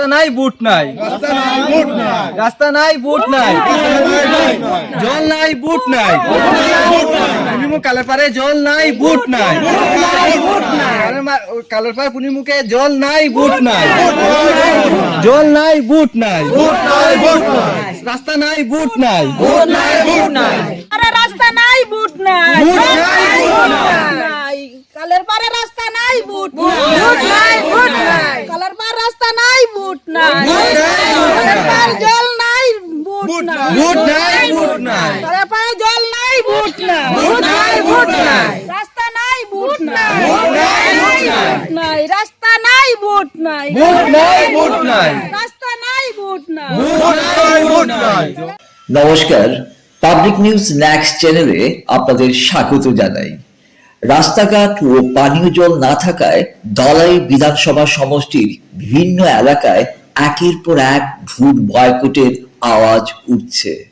রাস্তা নাই বুট নাই রাস্তা নাই বুট নাই জল নাই বুট নাই পুনিমু কালের পারে জল নাই বুট নাই কালের মা- কালের পারে পুনিমুকে জল নাই বুট নাই জল নাই বুট নাই রাস্তা নাই বুট নাই আরে রাস্তা নাই বুট নাই বুট নাই, বুট নাই কালের পারে রাস্তা নাই বুট বুট নাই বুট নাই কালের পারে রাস্তা নাই বুট নাই জল নাই বুট নাই বুট নাই বুট নাই কালের জল নাই বুট নাই বুট নাই, বুট নাই। রাস্তা নাই নাই বুট নাই, বুট নাই। বুট নাই রাস্তা নাই বুট নাই বুট নাই বুট নাই রাস্তা নাই বুট নাই বুট নাই বুট নাই নমস্কার পাবলিক নিউজ নেক্সট চ্যানেলে আপনাদের স্বাগত জানাই রাস্তাঘাট ও পানীয় জল না থাকায় দলাই বিধানসভা সমষ্টির বিভিন্ন এলাকায় একের পর এক ভোট বয়কটের আওয়াজ উঠছে।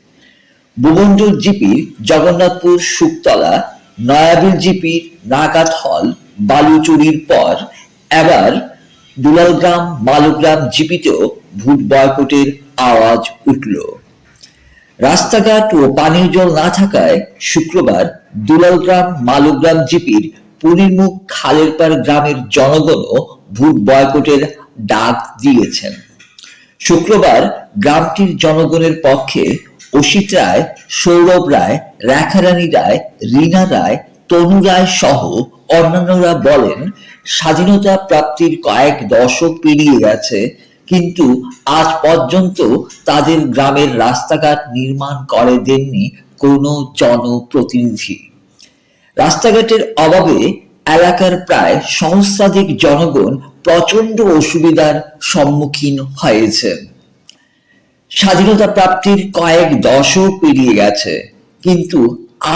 ভুবনজোর জিপির জগন্নাথপুর শুকতলা নয়াবিল জিপির নাগাত হল, বালুচুরির পর এবার দুলালগ্রাম, মালগ্রাম জিপিতেও ভোট বয়কটের আওয়াজ উঠল। রাস্তাঘাট ও পানীয় জল না থাকায় শুক্রবার দুলালগ্রাম, মালগ্রাম জিপির পুরীরমুখ খালেরপাড় গ্রামের জনগণও ভোট বয়কটের ডাক দিয়েছেন। শুক্রবার গ্রামটির জনগণের পক্ষে অসিত রায়, সৌরভ রায়, রেখারানী রায়, রীনা রায়, তনু রায় সহ অন্যান্যরা বলেন, স্বাধীনতা প্রাপ্তির কয়েক দশক পেরিয়ে গেছে, কিন্তু আজ পর্যন্ত তাদের গ্রামের রাস্তাঘাট নির্মাণ করে দেননি কোনো জনপ্রতিনিধি। রাস্তাঘাটের অভাবে এলাকার প্রায় সহস্রাধিক জনগণ প্রচণ্ড অসুবিধার সম্মুখীন হয়েছে। স্বাধীনতা প্রাপ্তির কয়েক দশক পেরিয়ে গেছে, কিন্তু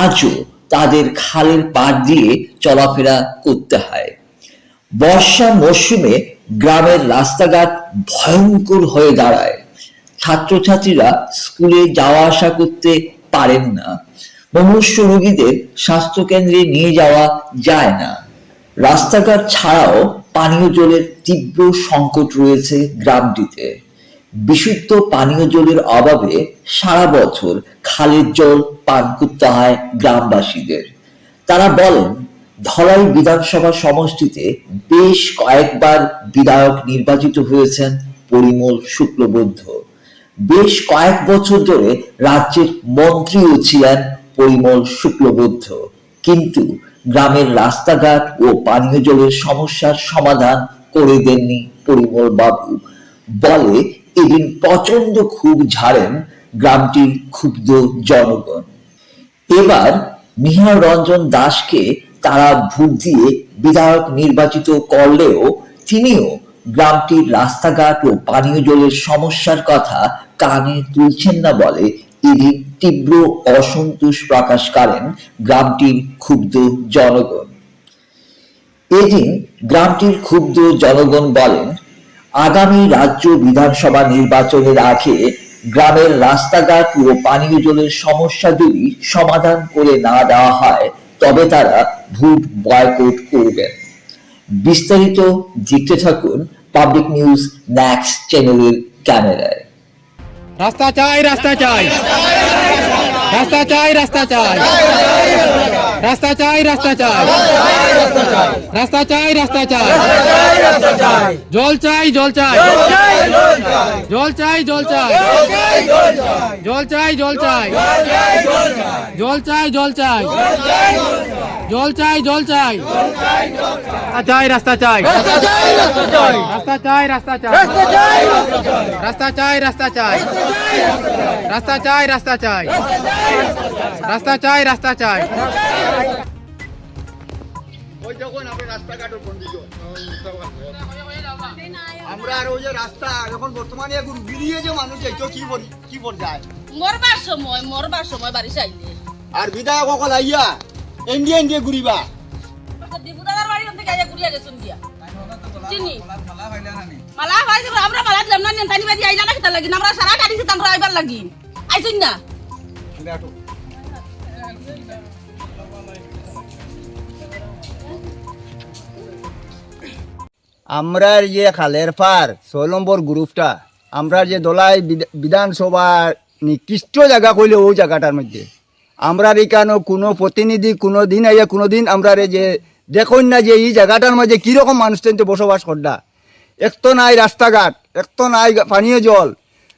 আজও তাদের খালের পাড় দিয়ে চলাফেরা করতে হয়। বর্ষা মরশুমে গ্রামের রাস্তাঘাট ভয়ঙ্কর হয়ে দাঁড়ায়। ছাত্রছাত্রীরা স্কুলে যাওয়া আসা করতে পারেন না। মুমূর্ষু রোগীদের স্বাস্থ্যকেন্দ্রে নিয়ে যাওয়া যায় না। রাস্তাঘাট ছাড়াও পানীয় জলের তীব্র সংকট রয়েছে গ্রামটিতে। বিশুদ্ধ পানীয় জলের অভাবে সারা বছর খালের জল পান করতে হয় গ্রামবাসীদের। তারা বলেন, ধলাই বিধানসভা সমষ্টিতে বেশ কয়েকবার বিধায়ক নির্বাচিত হয়েছেন পরিমল শুক্লবৈদ্য। বেশ কয়েক বছর ধরে রাজ্যের মন্ত্রীও ছিলেন পরিমল শুক্লবৈদ্য। কিন্তু গ্রামের রাস্তাঘাট ও পানীয় জলের সমস্যার সমাধান করে দেননি পরিমল বাবু। বলে এদিন প্রচণ্ড খুব ঝাড়েন গ্রামটির ক্ষুব্ধ জনগণ। এবার নিহার রঞ্জন দাসকে তারা ভোট দিয়ে বিধায়ক নির্বাচিত করলেও তিনিও গ্রামটির রাস্তাঘাট ও পানীয় জলের সমস্যার কথা কানে তুলছেন না বলে এদিন তীব্র অসন্তোষ প্রকাশ করেন গ্রামটির ক্ষুব্ধ জনগণ। এদিন গ্রামটির ক্ষুব্ধ জনগণ বলেন, আগামী রাজ্য বিধানসভা নির্বাচনের আগে গ্রামের রাস্তাঘাট ও পানীয় জলের সমস্যা যদি সমাধান করে না দেওয়া হয়, তবে তারা ভোট বয়কট করবেন। বিস্তারিত দেখতে থাকুন পাবলিক নিউজ ন্যাক্স চ্যানেলের ক্যামেরায়। রাস্তা চাই রাস্তা চাই। রাস্তা চাই রাস্তা চাই। রাস্তা চাই রাস্তা চাই। রাস্তা চাই রাস্তা চাই। জল চাই জল চাই। জল চাই জল চাই। জল চাই জল চাই। জল চাই জল চাই। জল চাই জল চাই। রাস্তা চাই রাস্তা চাই। রাস্তা চাই রাস্তা চাই। রাস্তা চাই রাস্তা চাই। রাস্তা চাই রাস্তা চাই। রাস্তা চাই রাস্তা চাই। ওই যখন আপনি রাস্তাঘাটের কন্ডিশন আমরা আর ওই যে রাস্তা এখন বর্তমানে এখন বেরিয়ে যে মানুষ এইটো কি বলি কি পর্যায়ে? মরবার সময় মরবার সময় বাড়ি চাইলে আর বিধায়ক অকল আইয়া এন্ডিয়ে এন্ডিয়ে ঘুরিবা। দীপুদাদার বাড়ি থেকে আইয়া ঘুরিয়া গেছুন দিয়া চিনি? মালা হয় যে আমরা মালা দিলাম না নেন্তানি বাজি আইলা না কিতা লাগি? আমরা সারা গাড়ি আমরা আইবার লাগি। আইছুন না? আমরা যে খালের পার, ছয় নম্বর গ্রুপটা, আমরা যে দলাই বিধা- বিধানসভার নিকৃষ্ট জায়গা কইলে ওই জায়গাটার মধ্যে। আমরা এখানে কোনো প্রতিনিধি কোনো দিন আইয়া কোনো দিন আমরা যে দেখুন না যে এই জায়গাটার মধ্যে কীরকম মানুষ বসবাস করডা। এক তো নাই রাস্তাঘাট, এক তো নাই পানীয় জল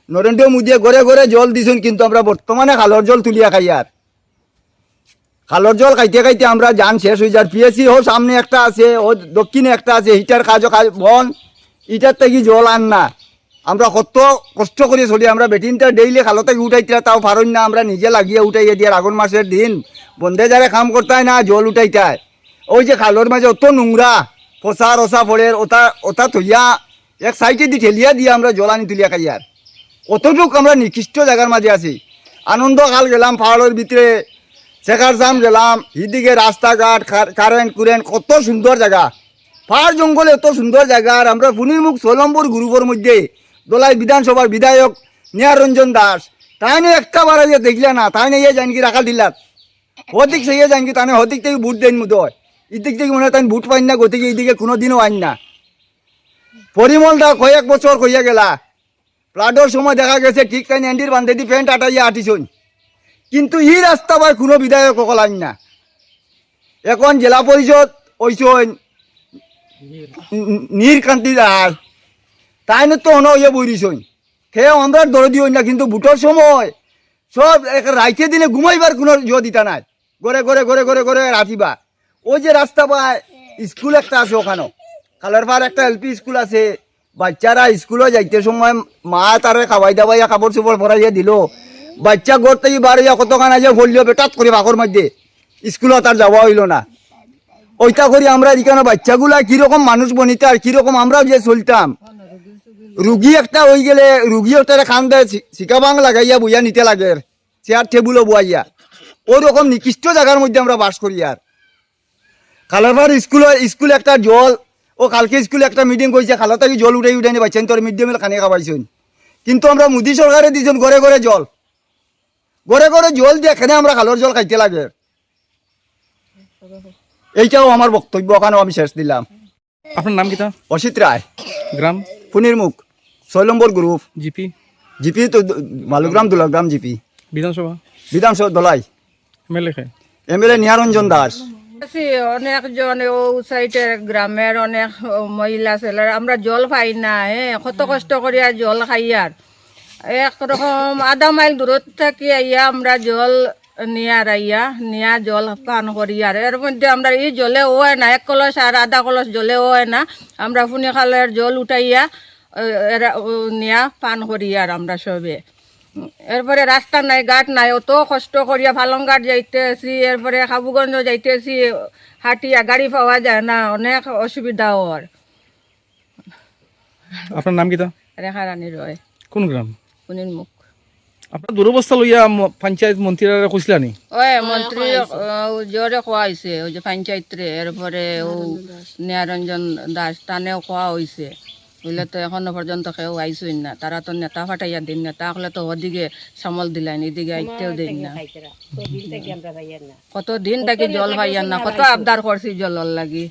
নরেন্দ্র মোদীয়ে ঘরে ঘরে জল দিছেন, কিন্তু আমরা বর্তমানে খালর জল তুলিয়া খাই আর খালর জল খাইতে খাইতে আমরা যান শেষ হয়ে যার পিএসসি হোক সামনে একটা আছে, ও দক্ষিণে একটা আছে হিটার কাজ বন। ইটার থেকে জল আন না। আমরা কত কষ্ট করে চলি, আমরা বেটিনটা ডেইলি খালো থেকে উঠাইতে তাও পারই না, আমরা নিজে লাগিয়ে উঠাইয়ে দিয়ে আগুন মাসের দিন। বন্ধে যারে কাম করতে না, জল উঠাইতায় ওই যে খালোর মাঝে অত নোংরা পচা রসা পড়ে ওটা ওটা থইয়া, এক সাইডে দি ঠেলিয়া দিয়ে আমরা জল আনি তুলিয়া খাই আর কতটুক আমরা নিকৃষ্ট জায়গার মাঝে আছি। আনন্দ কাল গেলাম, পাহাড়ের ভিতরে শেখার জাম গেলাম, এদিকে রাস্তাঘাট কারেন্ট কুরেন্ট কত সুন্দর জায়গা। পাহাড় জঙ্গলে এত সুন্দর জায়গা, আর আমরা মুখ সোলম্বর গ্রুপের মধ্যে, দোলাই বিধানসভার বিধায়ক নিয়ারঞ্জন দাস। তাই নিয়ে একটা বার আগে দেখলে না তাই নিয়ে জানি কি রাখা দিলাম হদিক সেই জানি তাই হদিক থেকে বুট দেন মতো এদিক থেকে মনে হয় তাই বুট পাইন না, গতিকে এইদিকে কোনোদিনও আইন না। পরিমল দা কয়েক বছর কইয়া গেলা ফ্লাডের সময় দেখা গেছে, ঠিক তাই এন্ডির বান্ধে দি প্যান্ট আটাইয়া আটিছুন কিন্তু ই রাস্তা ভাই কোনো বিধায়ক সকল আইন না। এখন জেলা পরিষদ ওইসন নীরকান্তি দাস। তাই তো অন ইয়ে বইরিছই। সে আমরা দরে দিও না, কিন্তু বুটোর সময় সব রাইতে দিনে ঘুমাইবার কোনো ইয়ে দিতা নাই। গড়ে গড়ে গড়ে গড়ে গড়ে রাতিবা। ওই যে রাস্তা পায় স্কুল একটা আছে ওখানে কালার পার একটা এলপি স্কুল আছে। বাচ্চারা স্কুলে যাইতে সময় মা তারে খাওয়াই দাওয়াইয়া কাপড় চোপড় ভরাইয়া দিল। বাচ্চা ঘর থেকে বার হইয়া কতখানা যে ভরলিও বেটাত করে বাঘর মধ্যে। স্কুলত তার যাওয়া হইল না। ওইটা করি আমরা এখানে বাচ্চাগুলা কীরকম মানুষ বনিতে আর কীরকম আমরাও যে চলতাম। রুগী একটা হয়ে গেলে রুগী একটা খান দেয় শিকা বাং লাগাইয়া বইয়া নিতে লাগে। চেয়ার, টেবুলও বইয়া ওই রকম নিকৃষ্ট জায়গার মধ্যে আমরা বাস করি আর। কালারবার স্কুলে, স্কুল একটা জল ও কালকে স্কুলে একটা মিটিং করছে খালা থেকে জল উঠাই উঠাই পাইছেন তোর মিড ডে মিল খানিয়ে খাওয়াইছেন কিন্তু আমরা মোদী সরকারে দিয়েছেন ঘরে ঘরে জল। ঘরে ঘরে জল দিয়ে এখানে আমরা খালর জল খাইতে লাগে। এইটাও আমার বক্তব্য ওখানেও আমি শেষ দিলাম। আপনার নাম কিতা অসিত রায়। গ্রাম? মুখ। ছয় নম্বর গ্রুপ। জিপি? জিপি তো মালুগ্রাম দুলাগ্রাম জিপি। বিধানসভা? বিধানসভা দলাই। এমএলএ খে M L A Niharanjan Das. অনেকজন ও সাইডের গ্রামের অনেক মহিলা ছেলেরা আমরা জল পাই না হ্যাঁ কত কষ্ট করিয়া জল খাই আর। একরকম আধা মাইল দূরত থাকি আইয়া আমরা জল নিয়ার আইয়া নিয়া জল পান করি আর। এর মধ্যে আমরা এই জলে হয় না এক কলস আর আধা কলস জলে হয় না আমরা ফুনি খালের জল উঠাইয়া এরা- নিয়া পান করি আর আমরা সবে। এরপরে রাস্তা নাই ঘাট নাই অত কষ্ট করিয়া ফালংঘাট যাইতেছি এরপরে হাবুগঞ্জ যাইতেছি হাটিয়া গাড়ি পাওয়া যায় না অনেক অসুবিধা ওর। আপনার নাম কিতা রেখা রানী রয়। কোন গ্রাম? কুনির মুখ। আপনার দুরবস্থা লইয়া পঞ্চায়েত মন্ত্রীরা কইছিলা নি? ওই মন্ত্রী জোরে কোয়া হয়েছে ওই যে পঞ্চায়েতরে এরপরে ও নিয়ারঞ্জন দাস টানেও কোয়া হয়েছে বুঝলে তো এখনও পর্যন্ত কেউ আইসই না। তারা তো নেতা ফাটাইয়া দিন নেতা হলে তো ওদিকে সামল দিলেন এদিকে আইতেও দিন না। কত দিন থাকি জল ভাইয়ান না কত আবদার করছি জলর লাগি।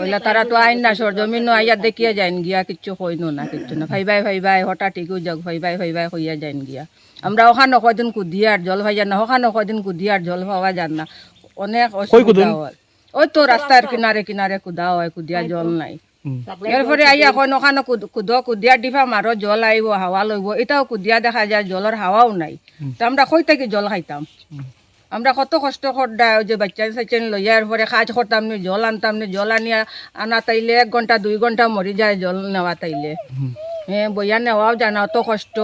বলে তারা তো আইন না সর জমিন আইয়া দেখিয়ে যাইন গিয়া কিচ্ছু কইনো না কিচ্ছু না। ভাইবাই ভাইবাই হঠাৎ ঠিকও যাক ভাইবাই ভাইবাই হইয়া যাইন গিয়া। আমরা ওখানে কদিন কুদিয়ার জল ভাইয়া না ওখানে কদিন কুদিয়ার জল পাওয়া যান না। অনেক অসুবিধা হয়। ওই তো রাস্তার কিনারে কিনারে কুদা হয় কুদিয়া জল নাই। এরপরে আইয়া কয় ওখানে কুদ কুদিয়া ডিফা মারো জল আইব হাওয়া লইব এটাও কুদিয়া দেখা যায় জলের হাওয়াও নাই তো আমরা কই থেকে জল খাইতাম আমরা কত কষ্ট করদা যে বাচ্চা সাচ্চা লইয়া এরপরে কাজ করতাম নি জল আনতাম নি জল আনিয়া আনা তাইলে এক ঘণ্টা দুই ঘণ্টা মরি যায় জল নেওয়া তাইলে হ্যাঁ বইয়া নেওয়াও যায় না অত কষ্ট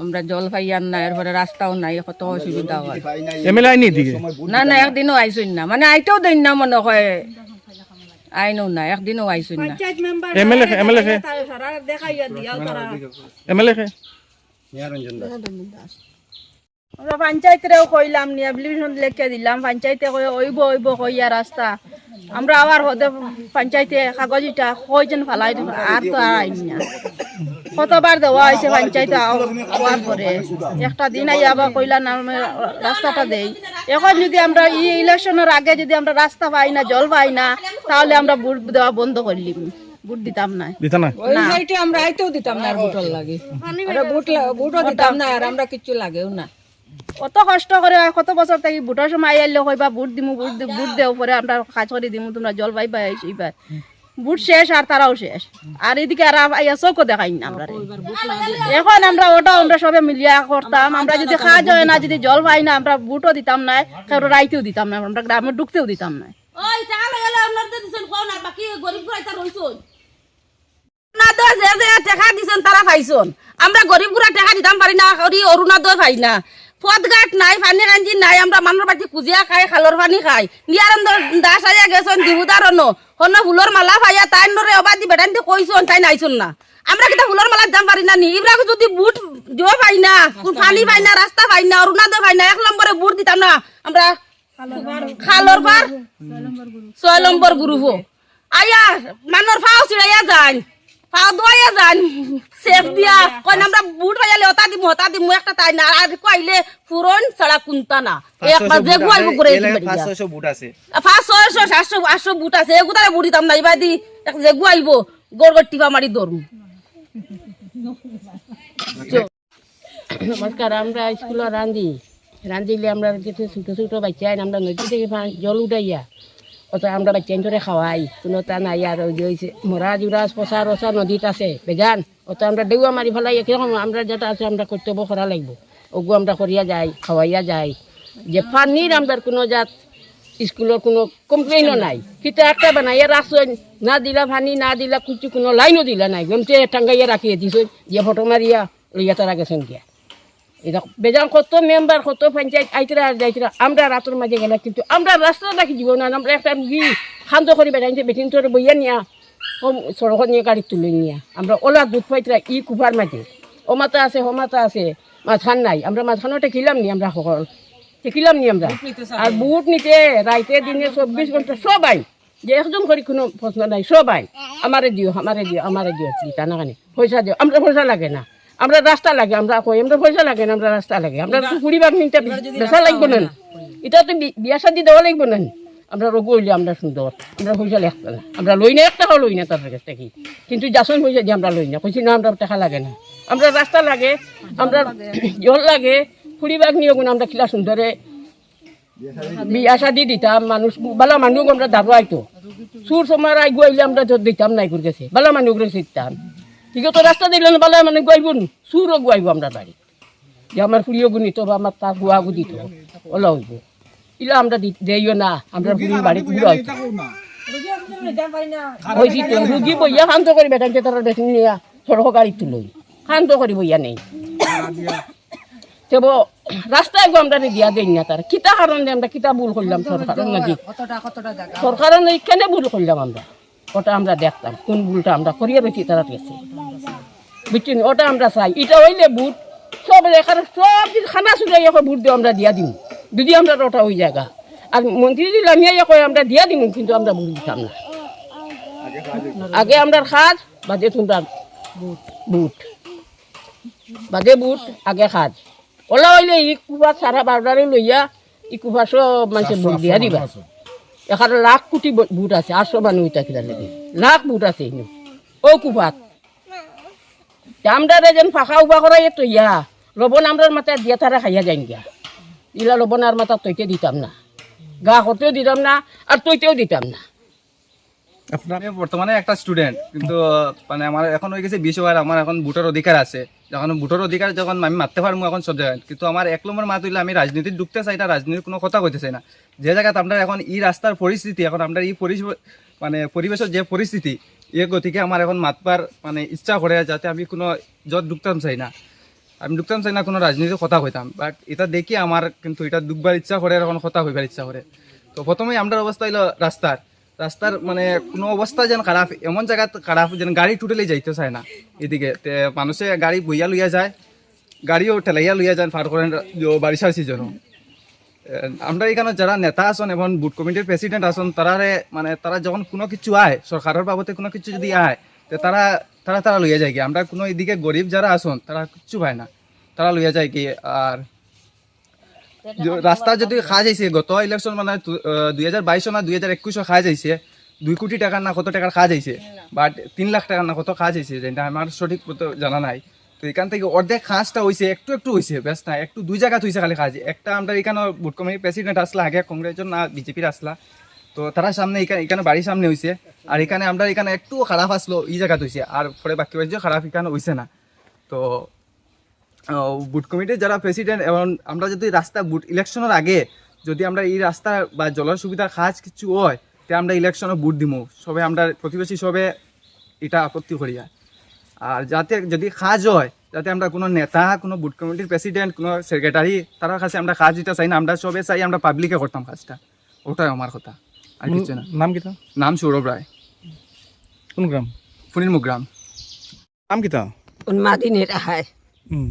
আমরা জল পাইয়ার না এরপরে রাস্তাও নাই কত অসুবিধা হয় না না একদিনও আইসুন না মানে আইতেও দিন না মনে হয় আইনও না একদিনও আইসুন না। এমএলএ এমএলএ এমএলএ আমরা পঞ্চায়েতেও কইলাম নি অ্যাপ্লিকেশন লিখে দিলাম পঞ্চায়েতে কই ওইব ওইব কইয়া রাস্তা। আমরা আবার হতে পঞ্চায়েতে কাগজ ইটা কইজন ফালাই আর তো আর আইন না। কতবার দেওয়া হয়েছে পঞ্চায়েতে হওয়ার পরে। একটা দিন আই আবার কইলা নামে রাস্তাটা দেই। এখন যদি আমরা ই ইলেকশনের আগে যদি আমরা রাস্তা পাই না জল পাই না তাহলে আমরা ভোট দেওয়া বন্ধ করলিম বুট দিতাম না। ওই আমরা আইতেও দিতাম না লাগে। দিতাম না আর আমরা কিচ্ছু লাগেও না। কত কষ্ট করে কত বছর থাকি বুটের সময় আইলে কইবা বুট দিমু বুট দি- বুট দেও পরে আমরা কাজ করে দিমু তোমরা জল পাইবা এইবার বুট শেষ আর তারাও শেষ। আর এদিকে আর চৌকো দেখাই না আমরা এখন আমরা ওটা আমরা সবে মিলিয়া করতাম। আমরা যদি খাওয়া যায় না, যদি জল পাই না, আমরা বুটও দিতাম না কেউ রাইতেও দিতাম না, আমরা গ্রামে ঢুকতেও দিতাম না। আমরা গরিব গুড়া টাকা দিতাম পারি না করি অরুণাদয় পাই না। পথঘাট নাই পানি কাঞ্জি নাই, আমরা মানুষ বাড়ি কুজিয়া খাই খালর পানি খাই। নিয়ারন্দ দাস আইয়া গেছন দিহুদার অন্য হন্য ফুলর মালা পাইয়া তাই নরে অবাদি বেটান দিয়ে কইছন তাই নাইছন না। আমরা কিতা ফুলর মালা যাম পারি না নি? ইবরাকে যদি বুট দিও পাই না পানি পাই না রাস্তা পাই না অরুণাদয় পাই না, এক নম্বরে বুট দিতাম না, আমরা খালর পার ছয় নম্বর গ্রুপ আয়া মানুষ ফাও চিড়াইয়া যান ফাও দোয়াইয়া যান। সেফ দিয়া কইন আমরা বুট পাইলে ওটা দিমু ওটা দিমু একটা তাই না। আর কইলে ফুরন ছাড়া কুন্তা না। একবার যে গুয়াই ঘুরে পাঁচ ছয়শো বুট আছে। ফার্স্ট ছয়শো সাতশো আটশো বুট আছে এগুতারে বুট না এবার এক যে গুয়াইব গোর গোর টিপা মারি নমস্কার আমরা স্কুলে রান্ধি। রান্ধিলে আমরা কিছু ছোটো ছোটো বাচ্চা আমরা নদী থেকে জল উঠাইয়া অত আমরা বাচ্চা ধরে খাওয়াই। কোনো তা নাই আর ওই যে মরা জুরা পচা রচা নদীত আছে, বেজান। অত আমরা দেউয়া মারি ফেলাই এরকম আমরা যেটা আছে আমরা কর্তব্য করা লাগবো। ওগু আমরা করিয়া যাই খাওয়াইয়া যাই যে পানির আমরা কোনো জাত স্কুলের কোনো কমপ্লেইনও নাই। কিতা একটা বানাইয়া রাখছেন না দিলা পানি, না দিলা কিছু কোনো লাইনও দিলা নাই। গমতে টাঙ্গাইয়া রাখিয়ে দিছেন যে ফটো মারিয়া লইয়া তারা গেছেন গিয়া। এটা বেজান কত মেম্বার কত পঞ্চায়েত আইতরা আর যাইতরা আমরা রাতের মাঝে গেলে কিন্তু আমরা রাস্তা দেখি যাব না আমরা একটা রুগী খান্দ করে বেড়াইতে বেটিন তোর বইয়া নিয়া কম সড়ক নিয়ে গাড়ি তুলে নিয়া। আমরা ওলা দুধ পাইতরা ই কুফার মাঝে। ও মাথা আছে ও মাথা আছে মাঝখান নাই। আমরা মাঝখানও টেকিলাম নি আমরা সকল। টেকিলাম নি আমরা। আর বুট নিতে রাইতে দিনে চব্বিশ ঘণ্টা সবাই যে একদম করে কোনো প্রশ্ন নাই সবাই। আমারে দিও আমারে দিও আমারে দিও দিতা না কানে পয়সা দিও আমরা পয়সা লাগে না। আমরা রাস্তা লাগে আমরা কই? আমরা পয়সা লাগে না আমরা রাস্তা লাগে। আমরা তো কুড়ি ভাগ নিতে বেচা লাগবে না। এটা তো বিয়া শাদি দেওয়া লাগবে না। আমরা রোগ হইলে আমরা সুন্দর। আমরা পয়সা লাগবে না আমরা লই না এক টাকাও লই না তাদের কাছ থেকে। কিন্তু যাসন পয়সা দিয়ে আমরা লই না। কইছি না আমরা টাকা লাগে না। আমরা রাস্তা লাগে আমরা জল লাগে কুড়ি ভাগ নিয়ে গুণ আমরা খিলা সুন্দরে বিয়া শাদি দিতাম মানুষ বালা মানুষ আমরা দাবো আইতো। সুর সময় আই গুয়াইলে আমরা দিতাম নাই করে গেছে বালা মানুষ শিখতাম ঠিক তো রাস্তা দিলে না বালা মানুষ গুয়াইব সুরও গুয়াইব আমরা বাড়ি যে আমার ফুড়িও গুনিত বা আমার তা গুয়া গুদিত ওলা হইব। ইলা আমরা দেইও না আমরা ফুড়ির বাড়ি গুড়া রুগী বইয়া শান্ত করি বেটাকে তারা দেখি নিয়া সড়ক গাড়ি তুলই। শান্ত করি বইয়া নেই। তেব আমরা দিয়া দেই না তার। কিতা কারণে আমরা কিতা ভুল করলাম? সরকারের নাকি? সরকারের কেন ভুল করলাম আমরা? ওটা আমরা দেখতাম, কোন ভুলটা আমরা করিয়ে রয়েছি তারা গেছে বুঝছেন? ওটা আমরা চাই। এটা হইলে বুট সব এখানে সব খানা চুলাই এখন বুট দিয়ে আমরা দিয়া দিম। যদি আমরা ওটা ওই জায়গা। আর মন্ত্রী দিলে আমি আমরা দিয়া দিম, কিন্তু আমরা বুট দিতাম না। আগে আমরা খাজ বাদে তোমরা বুট বাদে বুট আগে খাজ ওলা হইলে ই কুফা সারা বারোটারে লইয়া ই কুফা সব মানুষে বুট দিয়া দিবা। এখানে লাখ কোটি বুট আছে, আটশো মানুষ থাকিলা লাগে। লাখ বুট আছে। ও কুফাত আমরা যেন ফাঁকা উবা করাই তো ইয়া। লবণ আমরার মাথায় দিয়া তারা খাইয়া যাই গিয়া ইলা লবণ আর মাথা তৈতে দিতাম না। গা হতেও দিতাম না আর তৈতেও দিতাম না। আমি বর্তমানে একটা স্টুডেন্ট কিন্তু মানে আমার এখন হয়ে গেছে বিশ ওভার, আমার এখন ভোটের অধিকার আছে। যখন ভোটের অধিকার যখন আমি মারতে পারব এখন সব জায়গায়। কিন্তু আমার এক নম্বর মাত হইলে, আমি রাজনীতি ঢুকতে চাই না, রাজনীতির কোনো কথা কইতে চাই না। যে জায়গাতে আমরা এখন ই রাস্তার পরিস্থিতি, এখন আমরা এই মানে পরিবেশের যে পরিস্থিতি, এ গতিকে আমার এখন মাতবার মানে ইচ্ছা করে যাতে আমি কোনো যত ঢুকতাম চাই না। আমি ঢুকতাম চাই না, কোনো রাজনীতির কথা কইতাম। বাট এটা দেখি আমার কিন্তু এটা ঢুকবার ইচ্ছা করে এখন কথা হইবার ইচ্ছা করে। তো প্রথমেই আমরা অবস্থা হইল রাস্তার। রাস্তার মানে কোনো অবস্থা যেন খারাপ, এমন জায়গা খারাপ যেন গাড়ি টুটেলে যাইতে চায় না। এদিকে মানুষে গাড়ি বইয়া লইয়া যায়, গাড়িও ঠেলাইয়া লইয়া যায় পার করেন বারিশার সিজনও আমরা এখানে যারা নেতা আসন এবং বুট কমিটির প্রেসিডেন্ট আসন তারারে মানে তারা যখন কোনো কিছু আয়, সরকারের বাবদে কোনো কিছু যদি আয়, তো তারা তারা তারা লইয়া যায় কি আমরা কোনো এদিকে গরিব যারা আসন তারা কিচ্ছু পায় না। তারা লইয়া যায় কি আর রাস্তা যদি খাজ আইছে গত ইলেকশন মানে দুই হাজার বাইশ না দুই হাজার একুশও খাজ আইছে দুই কোটি টাকার না কত টাকার কাজ হয়েছে বাট তিন লাখ টাকার না কত কাজ হয়েছে যেটা আমার সঠিক মতো জানা নাই। তো এখান থেকে অর্ধেক কাজটা হয়েছে একটু একটু হয়েছে বেশ না একটু দুই জায়গা হয়েছে খালি কাজ একটা আমরা এখানে বুট কমিটির প্রেসিডেন্ট আসলা আগে কংগ্রেসের না বিজেপির আসলা। তো তারা সামনে এখানে এখানে বাড়ির সামনে হয়েছে আর এখানে আমরা এখানে একটু খারাপ আসলো এই জায়গাতে হয়েছে আর পরে বাকি বাড়ি খারাপ এখানে হয়েছে না। তো বুট কমিটির যারা প্রেসিডেন্ট এবং আমরা যদি রাস্তা বুট ইলেকশনের আগে যদি আমরা এই রাস্তা বা জলের সুবিধার কাজ কিছু হয় তে আমরা ইলেকশনে বুট দিব সবে আমরা প্রতিবেশী সবে এটা আপত্তি করি আর। আর যাতে যদি কাজ হয় যাতে আমরা কোনো নেতা কোনো বুট কমিটির প্রেসিডেন্ট কোনো সেক্রেটারি তার কাছে আমরা কাজ দিতে চাই না আমরা সবে চাই আমরা পাবলিকে করতাম কাজটা। ওটাই আমার কথা আর কিছু না। নাম কিতা নাম সৌরভ রায়। কোন গ্রাম? ফুনিরমুখ গ্রাম। নাম কিতা উন্মাদিনী রাহায় হুম।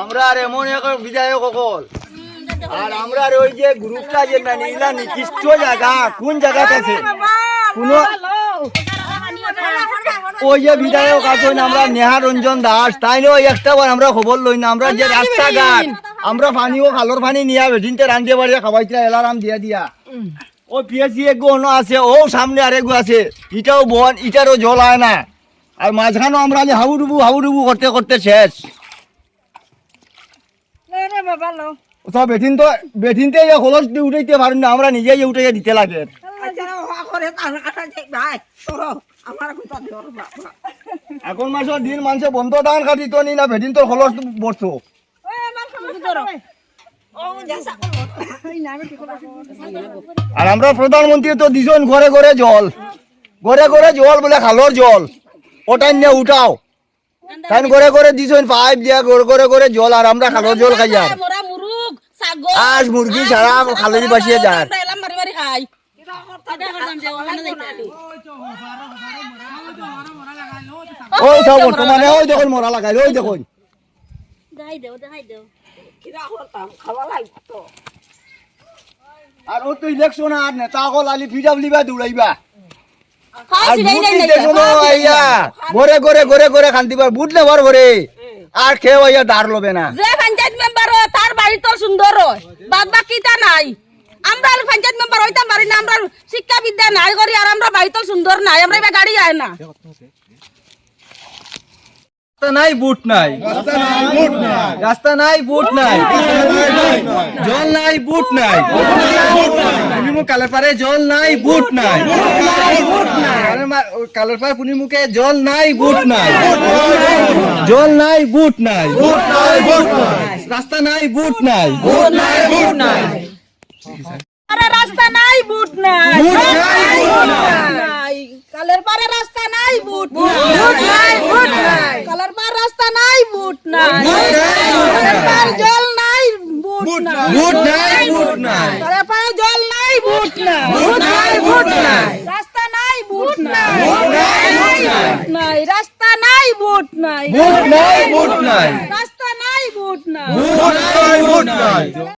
আমরা আর এমন এক বিধায়ক সকল আর আমরা আর ওই যে গ্রুপটা যে না, নিলা নির্দিষ্ট জায়গা, কোন জায়গাতে আছে? কোন ওই যে বিধায়ক আছেন আমরা নেহা রঞ্জন দাস। তাই ওই একটা বার আমরা খবর লই না আমরা যে রাস্তাঘাট আমরা পানিও খালর পানি নিয়া বেদিনতে রান্ধিয়ে বাড়িয়ে খাওয়াইতে এলারাম দিয়া দিয়া। ও এগো অন্য আছে ও সামনে আরেকগো আছে ইটাও বন ইটারও জল আয় না। আর মাঝখানেও আমরা যে হাবুডুবু হাবুডুবু করতে করতে শেষ। তো বেঠিন তো বেঠিনতে খরচ উঠাইতে পারেন না আমরা নিজেই উঠে দিতে লাগে। এখন মাসের দিন মানুষে বন্ধ ধান কাটিত নি না বেঠিন তোর খরচ বসতো আর আমরা প্রধানমন্ত্রী তো দিছেন ঘরে ঘরে জল। ঘরে ঘরে জল বলে খালর জল। ওটাই নিয়ে উঠাও। তাই ঘরে ঘরে দিছেন পাইপ দিয়া ঘরে ঘরে ঘরে জল আর আমরা খালর জল খাই আর মুরুগ আজ মুরগি ছাড়া খালের বাসিয়ে যায় আমরা এলাম মারি মারি খাই ওই সব বর্তমানে ওই দেখুন মরা লাগাই ওই দেখুন। আর ও তো ইলেকশন আর নেতা সকল আলি পিডাব্লিউ বা দৌড়াইবা। ঘরে ঘরে বুট নেবার ঘরে। আর খেয়ে দাঁড় লবে না। যে পঞ্চায়েত মেম্বার তার বাড়ি তো সুন্দর বাদ বাকি তা নাই। আমরা আর পঞ্চায়েত মেম্বার হইতাম পারি না আমরা শিক্ষা বিদ্যা নাই করি আর আমরা বাড়ি তো সুন্দর নাই আমরা এবার গাড়ি যায় না রাস্তা নাই বুট নাই রাস্তা নাই বুট নাই জল নাই বুট নাই জল নাই বুট নাই জল নাই বুট নাই জল নাই বুট নাই রাস্তা নাই বুট নাই আরে রাস্তা নাই বুট নাই নাই, কালের পারে রাস্তা নাই বুট নাই বুট নাই কালের পার রাস্তা নাই বুট নাই কালের পার জল নাই বুট নাই বুট নাই বুট নাই কালের পারে জল নাই বুট নাই বুট নাই বুট নাই রাস্তা নাই বুট নাই বুট নাই রাস্তা নাই বুট নাই বুট নাই বুট নাই রাস্তা নাই বুট নাই বুট নাই বুট নাই